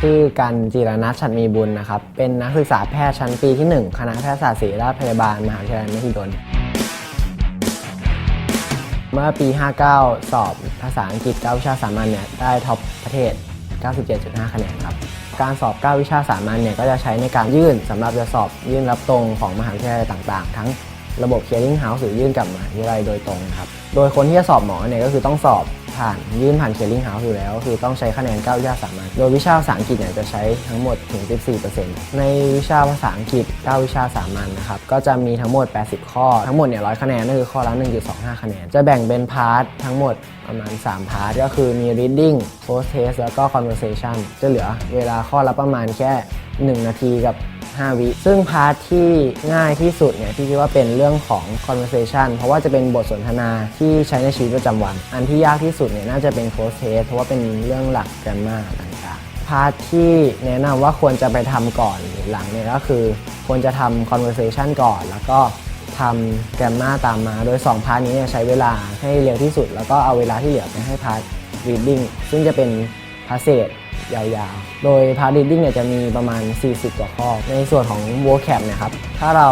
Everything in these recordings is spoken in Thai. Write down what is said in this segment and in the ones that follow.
ชื่อกันจิรนัทชัดมีบุญนะครับ เป็นนักศึกษาแพทย์ชั้นปีที่ 1 คณะแพทยศาสตร์ศิริราชพยาบาล มหาวิทยาลัยมหิดล เมื่อปี 59 สอบภาษาอังกฤษ 9 วิชาสามัญเนี่ยได้ท็อปประเทศ 97.5 คะแนนครับ การสอบ 9 วิชาสามัญเนี่ยก็จะใช้ในการยื่นสำหรับจะสอบยื่นรับตรงของมหาวิทยาลัยต่าง ๆ ทั้งระบบ clearing house หรือยื่นกับมหาวิทยาลัยโดยตรงครับ โดยคนที่จะสอบหมอเนี่ยก็คือต้องสอบ ผ่านยื่นผ่าน clearing house อยู่แล้ว คือต้องใช้คะแนน9วิชาสามัญโดยวิชาภาษาอังกฤษเนี่ยจะใช้ทั้งหมดถึง 14%ในวิชาภาษาอังกฤษ 9 วิชาสามัญนะครับก็จะมีทั้งหมด 80 ข้อ ทั้งหมดเนี่ย100คะแนนนั่นคือข้อละ1.25 คะแนน จะแบ่งเป็นพาร์ททั้งหมดประมาณ 3 พาร์ทก็คือมี reading post test แล้วก็ conversation จะเหลือเวลาข้อละประมาณแค่ 1 นาทีกับ 5 วิ ซึ่งพาร์ทที่ง่ายที่สุดเนี่ยพี่คิดว่าเป็นเรื่องของ conversation เพราะว่าจะเป็นบทสนทนาที่ใช้ในชีวิตประจำวัน อันที่ยากที่สุดเนี่ยน่าจะเป็น post test เพราะว่าเป็นเรื่องหลัก grammar ต่างๆ พาร์ทที่แนะนำว่าควรจะไปทำก่อนหรือหลังเนี่ยก็คือ ควรจะทำ conversation ก่อน แล้วก็ทำ grammar ตามมา โดย 2 พาร์ทนี้เนี่ยใช้เวลาให้เร็วที่สุด แล้วก็เอาเวลาที่เหลือไปให้พาร์ท reading ซึ่งจะเป็น พาเซจยาวๆ โดยพาร์ท reading เนี่ยจะมีประมาณ 40 กว่าข้อ ในส่วนของ vocab เนี่ยครับ ถ้าเรา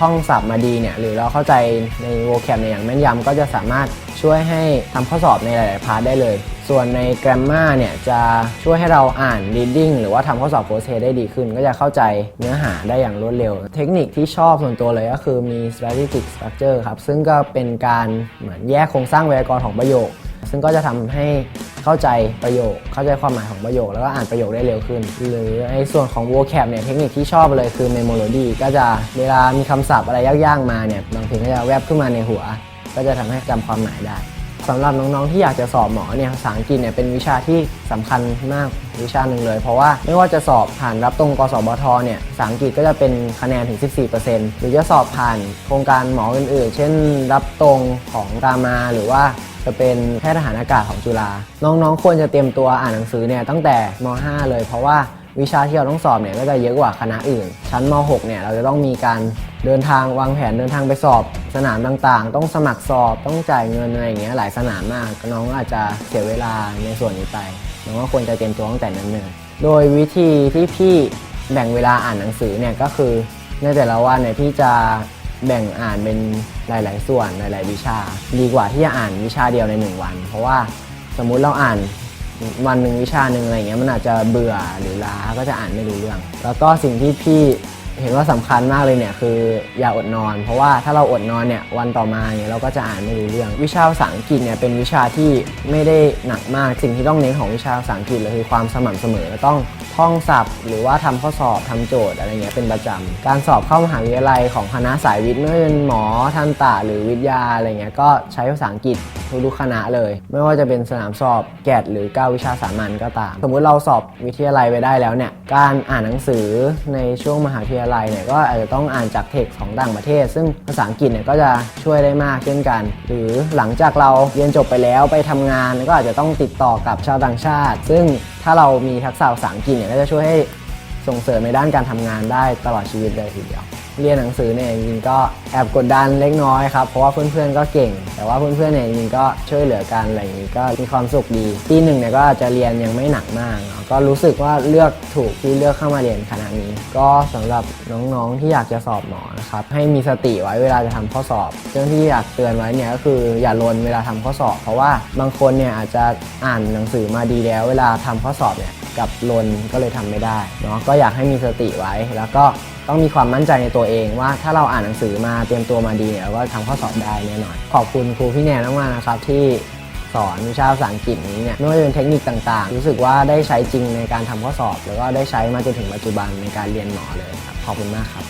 ท่องศัพท์มาดีเนี่ยหรือเราเข้าใจใน vocab เนี่ยอย่างแม่นยำก็จะสามารถช่วยให้ทำข้อสอบในหลายๆพาร์ทได้เลย ส่วนใน grammar เนี่ยจะช่วยให้เราอ่าน reading หรือว่าทำข้อสอบ post test ได้ดีขึ้น ก็จะเข้าใจเนื้อหาได้อย่างรวดเร็ว เทคนิคที่ชอบส่วนตัวเลยก็คือมี strategic structure ครับซึ่งก็เป็นการเหมือนแยกโครงสร้างไวยากรณ์ของประโยค ซึ่งก็จะทำให้เข้าใจประโยค เข้าใจความหมายของประโยค แล้วก็อ่านประโยคได้เร็วขึ้น หรือในส่วนของ vocab เนี่ยเทคนิคที่ชอบเลยคือ memorology ก็จะเวลามีคำศัพท์อะไรยากๆมาเนี่ยบางทีก็จะแวบขึ้นมาในหัว ก็จะทำให้จำความหมายได้ สำหรับน้องๆที่อยากจะสอบหมอเนี่ยภาษาอังกฤษเนี่ยเป็นวิชาที่สำคัญมากวิชาหนึ่งเลย เพราะว่าไม่ว่าจะสอบผ่านรับตรงกสบทเนี่ยภาษาอังกฤษก็จะเป็นคะแนนถึง 14%หรือจะสอบผ่านโครงการหมออื่นๆ เช่น รับตรงของรามาหรือว่าจะเป็นแพทย์ทหารอากาศของจุฬาน้องๆ ควรจะเตรียมตัวอ่านหนังสือเนี่ยตั้งแต่ม .5 เลยเพราะว่าวิชาที่เราต้องสอบเนี่ยก็จะเยอะกว่าคณะอื่น ชั้นม .6 เนี่ยเราจะต้องมีการ เดินทางวางแผนเดินทางไปสอบสนามต่างๆ ต้องสมัครสอบต้องจ่ายเงินอะไรอย่างเงี้ยหลายสนามมากน้องก็อาจจะเสียเวลาในส่วนนี้ไปน้องก็ควรจะเตรียมตัวตั้งแต่นั้นเลยโดยวิธีที่พี่แบ่งเวลาอ่านหนังสือเนี่ยก็คือในแต่ละวันเนี่ยพี่จะแบ่งอ่านเป็นหลาย ๆ ส่วนหลาย ๆ วิชา ดีกว่าที่จะอ่านวิชาเดียวใน 1 วัน เพราะว่าสมมุติเราอ่านวันหนึ่งวิชาหนึ่งอะไรเงี้ยมันอาจจะเบื่อหรือล้าก็จะอ่านไม่รู้เรื่อง แล้วก็สิ่งที่พี่ เห็นว่าสำคัญมากเลยเนี่ยคืออย่าอดนอน เพราะว่าถ้าเราอดนอนเนี่ยวันต่อมาเนี่ยเราก็จะอ่านไม่รู้เรื่อง วิชาภาษาอังกฤษเนี่ยเป็นวิชาที่ไม่ได้หนักมากสิ่งที่ต้องเน้นของวิชาภาษาอังกฤษเลยคือความสม่ำเสมอต้องท่องศัพท์ หรือว่าทำข้อสอบทำโจทย์อะไรเงี้ยเป็นประจำการสอบเข้ามหาวิทยาลัยของคณะสายวิทย์ไม่ว่าจะเป็นหมอทันตะหรือวิทยาอะไรเงี้ยก็ใช้ภาษาอังกฤษ ทุกๆคณะเลย ไม่ว่าจะเป็นสนามสอบแกดหรือ9วิชาสามัญก็ตาม สมมุติเราสอบวิทยาลัยไปได้แล้วเนี่ยการอ่านหนังสือในช่วงมหาวิทยาลัยเนี่ยก็อาจจะต้องอ่านจากเท็กซ์ของต่างประเทศ ซึ่งภาษาอังกฤษเนี่ยก็จะช่วยได้มากเช่นกัน หรือหลังจากเราเรียนจบไปแล้วไปทำงานก็อาจจะต้องติดต่อกับชาวต่างชาติ ซึ่งถ้าเรามีทักษะภาษาอังกฤษเนี่ยก็จะช่วยให้ส่งเสริมในด้านการทำงานได้ตลอดชีวิตเลยทีเดียว เรียนหนังสือเนี่ยจริงๆก็แอบกดดันเล็กน้อยครับเพราะว่าเพื่อนๆก็เก่ง แต่ว่าเพื่อนๆเนี่ยจริงๆก็ช่วยเหลือกันอะไรอย่างนี้ก็มีความสุขดีปีหนึ่งเนี่ยก็อาจจะเรียนยังไม่หนักมากเนาะก็รู้สึกว่าเลือกถูกที่เลือกเข้ามาเรียนคณะนี้ ก็สำหรับน้องๆที่อยากจะสอบหมอนะครับให้มีสติไว้เวลาจะทำข้อสอบเรื่องที่อยากเตือนไว้เนี่ยก็คืออย่าลนเวลาทำข้อสอบ เพราะว่าบางคนเนี่ยอาจจะอ่านหนังสือมาดีแล้ว เวลาทำข้อสอบเนี่ย กับลนก็เลยทำไม่ได้เนาะก็อยากให้มีสติไว้ แล้วก็ต้องมีความมั่นใจในตัวเองว่าถ้าเราอ่านหนังสือมาเตรียมตัวมาดีเนี่ยเราก็ทำข้อสอบได้แน่นอนขอบคุณครูพี่แนนมากๆนะครับที่สอนวิชาภาษาอังกฤษนี้เนี่ยไม่ว่าจะเป็นเทคนิคต่างๆ รู้สึกว่าได้ใช้จริงในการทำข้อสอบ แล้วก็ได้ใช้มาจนถึงปัจจุบันในการเรียนหมอเลยครับขอบคุณมากครับ